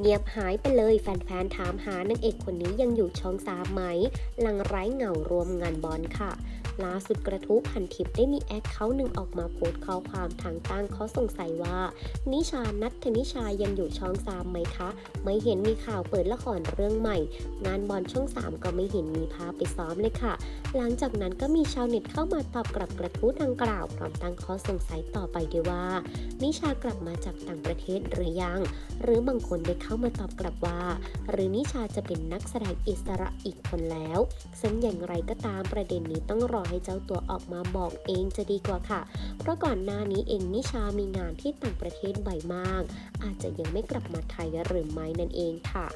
เงียบหายไปเลยแฟนๆ ถามหานางเอกคนนี้ยังอยู่ช่องสามไหม หลังไร้เงารวมงานบอลค่ะ ล่าสุดกระทู้พันทิปได้มีแอคเคาท์หนึ่งออกมาโพสต์ข้อความทางตั้งข้อสงสัยว่า นิชานัทนิชายังอยู่ช่องสามไหมคะ ไม่เห็นมีข่าวเปิดละครเรื่องใหม่ งานบอลช่องสามก็ไม่เห็นมีพาไปซ้อมเลยค่ะ หลังจากนั้นก็มีชาวเน็ตเข้ามาตอบกลับกระทู้ดังกล่าวพร้อมตั้งข้อสงสัยต่อไปด้วยว่า นิชากลับมาจากต่างประเทศหรือยัง หรือบางคนได้เข้ามาตอบกลับว่า หรือนิชาจะเป็นนักแสดงอิสระอีกคนแล้ว ซึ่งอย่างไรก็ตามประเด็นนี้ต้องรอให้เจ้าตัวออกมาบอกเองจะดีกว่าค่ะ เพราะก่อนหน้านี้เองนิชามีงานที่ต่างประเทศบ่อยมาก อาจจะยังไม่กลับมาไทยหรือไม่นั่นเองค่ะ